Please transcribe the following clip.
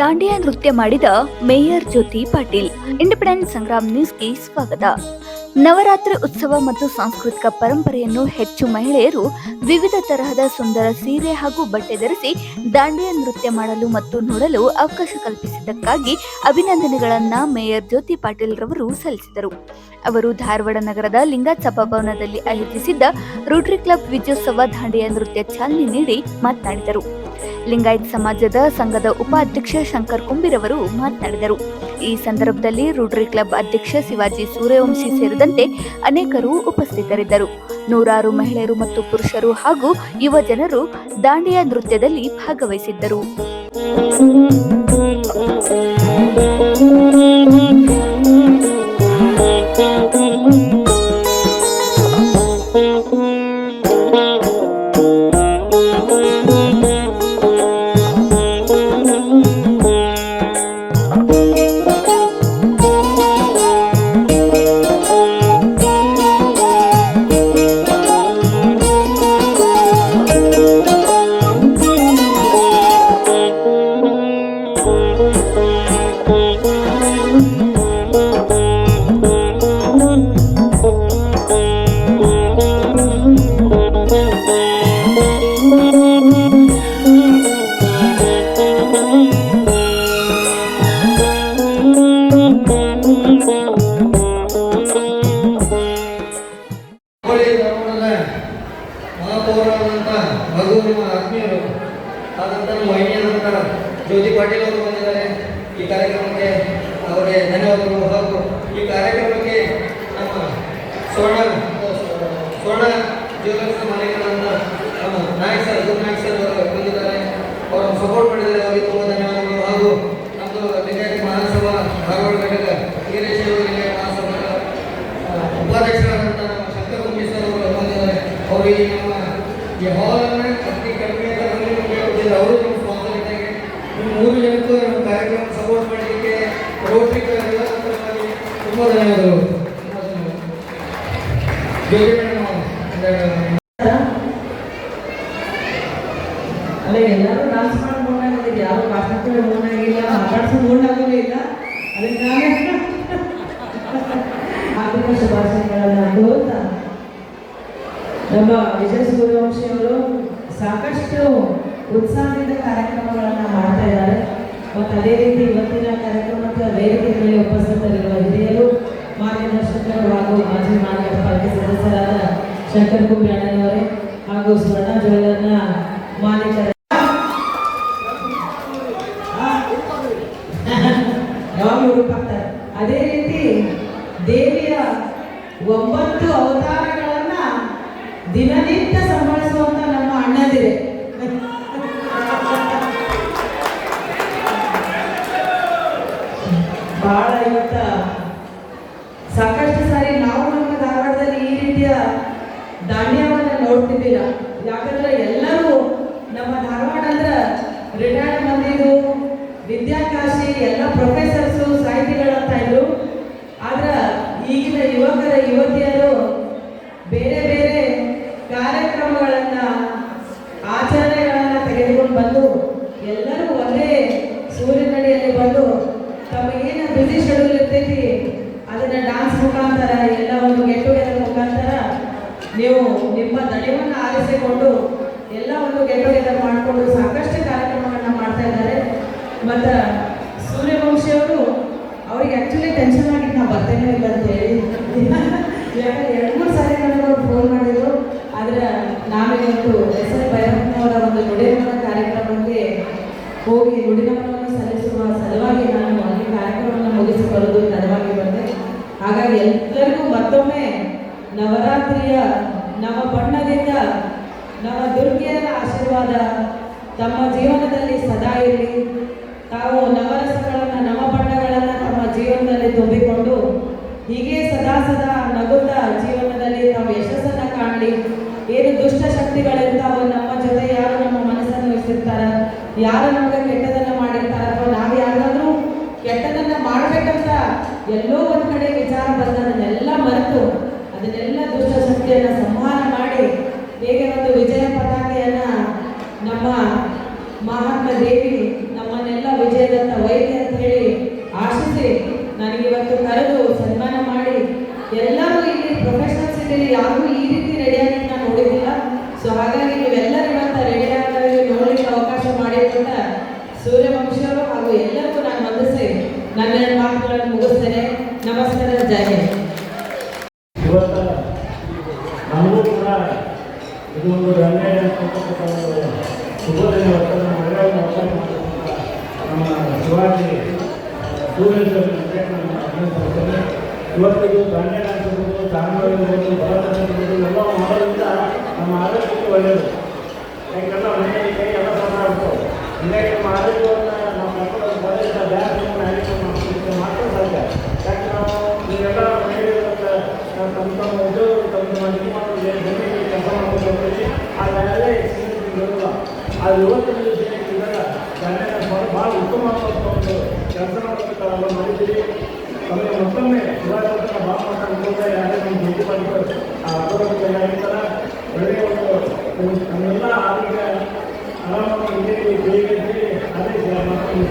ದಾಂಡಿಯಾ ನೃತ್ಯ ಮಾಡಿದ mayor Jyoti Patil. Independent Sangram ನ್ಯೂಸ್ಗೆ ಸ್ವಾಗತ. ನವರಾತ್ರಿ ಉತ್ಸವ ಮತ್ತು ಸಾಂಸ್ಕೃತಿಕ ಪರಂಪರೆಯನ್ನು ಹೆಚ್ಚು ಮಹಿಳೆಯರು ವಿವಿಧ ತರಹದ ಸುಂದರ ಸೀರೆ ಹಾಗೂ ಬಟ್ಟೆ ಧರಿಸಿ ದಾಂಡಿಯಾ ನೃತ್ಯ ಮಾಡಲು ಮತ್ತು ನೋಡಲು ಅವಕಾಶ ಕಲ್ಪಿಸಿದ್ದಕ್ಕಾಗಿ ಅಭಿನಂದನೆಗಳನ್ನ ಮೇಯರ್ ಜ್ಯೋತಿ ಪಾಟೀಲ್ ರವರು ಸಲ್ಲಿಸಿದರು. ಅವರು ಧಾರವಾಡ ನಗರದ ಲಿಂಗಾಯತ್ ಸಭಾಭವನದಲ್ಲಿ ಆಯೋಜಿಸಿದ್ದ ರೋಟರಿ ಕ್ಲಬ್ ವಿಜಯೋತ್ಸವ ದಾಂಡಿಯಾ ನೃತ್ಯ ಚಾಲನೆ ನೀಡಿ ಮಾತನಾಡಿದರು. ಲಿಂಗಾಯತ್ ಸಮಾಜದ ಸಂಘದ ಉಪಾಧ್ಯಕ್ಷ ಶಂಕರ್ ಕುಂಬಿರವರು ಮಾತನಾಡಿದರು. ಈ ಸಂದರ್ಭದಲ್ಲಿ ರೋಟರಿ ಕ್ಲಬ್ ಅಧ್ಯಕ್ಷ ಶಿವಾಜಿ ಸೂರ್ಯವಂಶಿ ಸೇರಿದಂತೆ ಅನೇಕರು ಉಪಸ್ಥಿತರಿದ್ದರು. ನೂರಾರು ಮಹಿಳೆಯರು ಮತ್ತು ಪುರುಷರು ಹಾಗೂ ಯುವ ಜನರು ದಾಂಡಿಯಾ ನೃತ್ಯದಲ್ಲಿ ಭಾಗವಹಿಸಿದ್ದರು. ಆತ್ಮೀಯರು ಹಾಗಂತ ನಂತರ ಜ್ಯೋತಿ ಪಾಟೀಲ್ ಅವರು ಬಂದಿದ್ದಾರೆ. ಈ ಕಾರ್ಯಕ್ರಮಕ್ಕೆ ಅವರಿಗೆ ಧನ್ಯವಾದಗಳು. ಹಾಗೂ ಈ ಕಾರ್ಯಕ್ರಮಕ್ಕೆ ನಮ್ಮ ಸ್ವರ್ಣ ಸ್ವರ್ಣ ಜ್ಯುವೆಲರ್ಸ್ ಮಾಲೀಕರಾದ ನಮ್ಮ ನಾಯಕ್ ಸರ್ ಗುರು ನಾಯಕ್ ಸರ್ ಅವರು ಬಂದಿದ್ದಾರೆ. ಅವರು ಸಪೋರ್ಟ್ ಮಾಡಿದ್ದಾರೆ ಅವರಿಗೆ ತುಂಬ ಧನ್ಯವಾದಗಳು. ಹಾಗೂ ನಮ್ಮದು ಲಿಂಗಾಯತ ಮಹಾಸಭಾ, ಧಾರವಾಡ ಘಟಕ, ವೀರೇಶ್ ಅವರಿಗೆ ಮಹಾಸಭಾ ಉಪಾಧ್ಯಕ್ಷರಾದಂಥ ನಮ್ಮ ಶಂಕರ್ ಗುಂಬಿ ಸರ್ ಅವರು ಬಂದಿದ್ದಾರೆ. ಅವರು ಈ ನಮ್ಮ ಈ ಹಾಲನ್ನು ಅತಿ ಕಡಿಮೆ ಅಂತ ಬಂದು ನಮಗೆ ಕೊಟ್ಟಿದ್ದಾರೆ ಅವರು ನಮ್ಮ ಸ್ಪಾನ್ಸರ್ ಇದ್ದಂಗೆ ನಿಮ್ಮ ಮೂರು ಜನಕ್ಕೂ ನಮ್ಮ ಕಾರ್ಯಕ್ರಮ ಸಪೋರ್ಟ್ ಮಾಡಲಿಕ್ಕೆ ರೋಟರಿ ಪರವಾಗಿ ತುಂಬ ಧನ್ಯವಾದಗಳು ಅಲ್ಲ ಎಲ್ಲರೂ ಡಾನ್ಸ್ ಮಾಡಿ ಮೂಡಾಗಿದ್ದೀವಿ ಯಾರು ಭಾಷಣ ಮೂಡಾಗಿಲ್ಲ ಮಾತಾಡ್ಸೋ ಆಗೋದೇ ಇಲ್ಲ. ಅದಕ್ಕೆ ನಾನೇ. ಹಾರ್ದಿಕ ಶುಭಾಶಯಗಳನ್ನು ನಮ್ಮ ವಿಜಯ ಸೂರ್ಯವಂಶಿ ಅವರು ಸಾಕಷ್ಟು ಉತ್ಸಾಹದಿಂದ ಕಾರ್ಯಕ್ರಮಗಳನ್ನು ಮಾಡ್ತಾ ಇದ್ದಾರೆ. ಮತ್ತು ಅದೇ ರೀತಿ ಇವತ್ತಿನ ಕಾರ್ಯಕ್ರಮಕ್ಕೆ ವೇದಿಕೆ ಮೇಲೆ ಉಪಸ್ಥಿತರಿರುವ ಮಾರ್ಗದರ್ಶಕರು ಮಾನ್ಯ ಪಾಲಿಕೆ ಸದಸ್ಯರಾದ ಶಂಕರ್ ಕುಮಾರ್ ಅಣ್ಣನವರೇ ಹಾಗೂ ಸ್ವರ್ಣ ಜ್ಯುವೆಲ್ಲರ್ನ ಮಾಲೀಕರ ದಾಂಡ್ಯವನ್ನು ನೋಡ್ತಿದ್ದೀರಾ? ಯಾಕಂದ್ರೆ ಎಲ್ಲರೂ ನಮ್ಮ ಧಾರವಾಡ ಅಂದ್ರೆ ರಿಟೈರ್ಡ್ ಮಂದಿದು, ವಿದ್ಯಾಕಾಶಿ, ಎಲ್ಲ ಪ್ರೊಫೆಸರ್ಸು ಸಾಹಿತಿಗಳಂತ ಇದ್ರು. ಆದ್ರೆ ಈಗಿನ ಯುವಕರ, ಯುವತಿಯರು ಬೇರೆ ಬೇರೆ ಕಾರ್ಯಕ್ರಮಗಳನ್ನ ಆಚರಣೆಗಳನ್ನ ತೆಗೆದುಕೊಂಡು ಬಂದು ಎಲ್ಲರೂ ಒಂದೇ ಸೂರ್ಯನಡಿಯಲ್ಲಿ ಬಂದು ತಮಗೇನು ಬ್ಯುಸಿ ಶೆಡ್ಯೂಲ್ ಇರ್ತೈತಿ ಅದನ್ನ ಡಾನ್ಸ್ ಮುಖಾಂತರ ಎಲ್ಲ ಒಂದು ಗೆಟ್ ಟುಗೆದರ್ ಮುಖಾಂತರ ನೀವು ನಿಮ್ಮ ದಣಿವನ್ನು ಆರಿಸಿಕೊಂಡು ಎಲ್ಲ ಒಂದು ಗೆಟ್ ಟುಗೆದರ್ ಮಾಡಿಕೊಂಡು ಸಾಕಷ್ಟು ಕಾರ್ಯಕ್ರಮಗಳನ್ನ ಮಾಡ್ತಾ ಇದ್ದಾರೆ ಮತ್ತು ಸೂರ್ಯವಂಶಿಯವರು ಅವ್ರಿಗೆ ಆ್ಯಕ್ಚುಲಿ ಟೆನ್ಷನ್ ಆಗಿತ್ತು ನಾವು ಬರ್ತೇನೆ ಇಲ್ಲ ಅಂತ ಹೇಳಿ. ಯಾಕಂದ್ರೆ ಎರಡು ಮೂರು ಸಾರಿ ನನಗೆ ಅವ್ರು ಫೋನ್ ಮಾಡಿದ್ರು. ಆದರೆ ನಾವಿವತ್ತು ಎಸ್ ಎಲ್ ಭೈರಪ್ಪನವರ ಒಂದು ನುಡಿನಮನ ಕಾರ್ಯಕ್ರಮಕ್ಕೆ ಹೋಗಿ ನುಡಿನಮನವನ್ನು ಸಲ್ಲಿಸುವ ಸಲುವಾಗಿ ನಾನು ಅಲ್ಲಿ ಕಾರ್ಯಕ್ರಮವನ್ನು ಮುಗಿಸಿಕೊಳ್ಳೋದು ತಡವಾಗಿ ಬಂದೆ ಹಾಗಾಗಿ ಎಲ್ಲರಿಗೂ ಮತ್ತೊಮ್ಮೆ ನವರಾತ್ರಿಯ ನವ ಬಣ್ಣದಿಂದ ನವ ದುರ್ಗೆಯರ ಆಶೀರ್ವಾದ ತಮ್ಮ ಜೀವನದಲ್ಲಿ ಸದಾ ಇರಲಿ. ತಾವು ನವರಸಗಳನ್ನು ನವ ಬಣ್ಣಗಳನ್ನು ತಮ್ಮ ಜೀವನದಲ್ಲಿ ತುಂಬಿಕೊಂಡು ಹೀಗೆ ಸದಾ ಸದಾ ನಗುತ್ತಾ ಜೀವನದಲ್ಲಿ ತಾವು ಯಶಸ್ಸನ್ನು ಕಾಣಲಿ ಏನು ದುಷ್ಟ ಶಕ್ತಿಗಳಿರ್ತಾವೋ ನಮ್ಮ ಜೊತೆ ಯಾರು ನಮ್ಮ ಮನಸ್ಸನ್ನು ಇರಿಸಿರ್ತಾರ? ಯಾರು ನಮ್ಗೆ ಕೆಟ್ಟದನ್ನ ಮಾಡಿರ್ತಾರ? ಅಥವಾ ನಾವು ಯಾರಾದ್ರೂ ಕೆಟ್ಟದನ್ನ ಮಾಡ್ಬೇಕಂತ ಎಲ್ಲೋ ಒಂದ್ ಕಡೆ ವಿಚಾರ ಬಂದ ಅದನ್ನೆಲ್ಲ ಮರೆತು ಅದನ್ನೆಲ್ಲ ದುಷ್ಟ ಶಕ್ತಿಯನ್ನ ಸಂಹಾರ ಮಾಡಿ ಹೇಗೆ ಒಂದು ವಿಜಯ ಪತಾಕೆಯನ್ನ ನಮ್ಮ ಮಹಾತ್ಮ ದೇವಿ ನಮ್ಮನ್ನೆಲ್ಲ ವಿಜಯದತ್ತ ವೈದ್ಯ ಅಂತ ಹೇಳಿ ಆಶಿಸಿ ನನಗೆ ಇವತ್ತು ಕರೆದು ಸನ್ಮಾನ ಮಾಡಿ ಎಲ್ಲರೂ ಇಲ್ಲಿ ಪ್ರೊಫೆಷನಲ್ಸ್ ಇದ್ದೀರಿ ಯಾರಿಗೂ ಈ ರೀತಿ ರೆಡಿಯಾಗಿ ನಾನು ನೋಡಿದ್ದಿಲ್ಲ ಸೊ ಹಾಗಾಗಿ ನೀವೆಲ್ಲರೂ ಇವತ್ತು ರೆಡಿ ಆಗಿ ನೋಡ್ಲಿಕ್ಕೆ ಅವಕಾಶ ಮಾಡಿಕೊಂಡ ಸೂರ್ಯವಂಶಿಯವರು ಹಾಗೂ ಎಲ್ಲರಿಗೂ ನಾನು ವಂದಿಸಿ ನನ್ನ ಮಾತುಗಳನ್ನು ಮುಗಿಸ್ತೇನೆ. ನಮಸ್ಕಾರ ಜಯ ನಮಗೂ ಕೂಡ ಇದು ಒಂದು ಗಣ್ಯ ಅಂತಕ್ಕಂಥ ಒಂದು ಶುಭದಿನ ಇವತ್ತು ನಮ್ಮ ಶಿವಾಜಿ ಟೂರಿಸಂ ನಮ್ಮ ಅಭಿನಂದಿಸ್ತೇನೆ ಇವತ್ತು ಇದು ಗಣ್ಯ ಅನ್ಸಬಹುದು ಎಲ್ಲ ಮಾಡೋದ್ರಿಂದ ನಮ್ಮ ಆರೋಗ್ಯಕ್ಕೆ ಒಳ್ಳೆಯದು. ಯಾಕೆಂದ್ರೆ ಮನೆಯಲ್ಲಿ ಕೈ ಎಲ್ಲ ಸಣ್ಣ ಆಗ್ತವೆ ಹೀಗಾಗಿ ನಮ್ಮ ಆರೋಗ್ಯವನ್ನು ನಾವು ಮಕ್ಕಳು ಬರೆದ ಬ್ಯಾಗ್ಗಳನ್ನು ಆಯ್ಕೆ ಮಾಡ್ಲಿಕ್ಕೆ ಮಾತ್ರ ಸಾಧ್ಯ ಯಾಕೆ ನಾವು ನೀವೆಲ್ಲ ಮನೆಯಲ್ಲಿ ತಮ್ಮ ತಮ್ಮ ಉದ್ಯೋಗ ತಮ್ಮ ತಮ್ಮ ಇದು ಮಾಡೋದು ಜಮೀನಿಗೆ ಕೆಲಸ ಮಾಡ್ಕೊಂಡು ಅದೆಲ್ಲ ಎಕ್ಸ್ಪೀರಿಯನ್ಸ್ ಆ ಅದು ಇವತ್ತಿನ ಭಾಳ ಇದ್ದಾಗ ಗಣ್ಯನ ಭಾಳ ಉತ್ತಮವಾದ ಒಂದು ಕೆಲಸ ಅವೆಲ್ಲ ಮಾಡಿದ್ದೀರಿ ತಮಗೆ ಮತ್ತೊಮ್ಮೆ ಶಿವಾಜಿ ಭಾಳ ಮಾತಾಡ್ಕೊಂಡು ಯಾರೇ ನಮ್ಮ ಭೇಟಿ ಮಾಡ್ತಾರೆ ಆ ಅಪರೋಧ ಏನಾಗಿರ್ತಾರ ಒಳ್ಳೆಯ ಒಂದು ನಮ್ಮೆಲ್ಲ ಆರೋಗ್ಯ ಆರಾಮಾಗಿ ಬೇಗ ಅದೇ ಮಾಡ್ಕೊಂಡು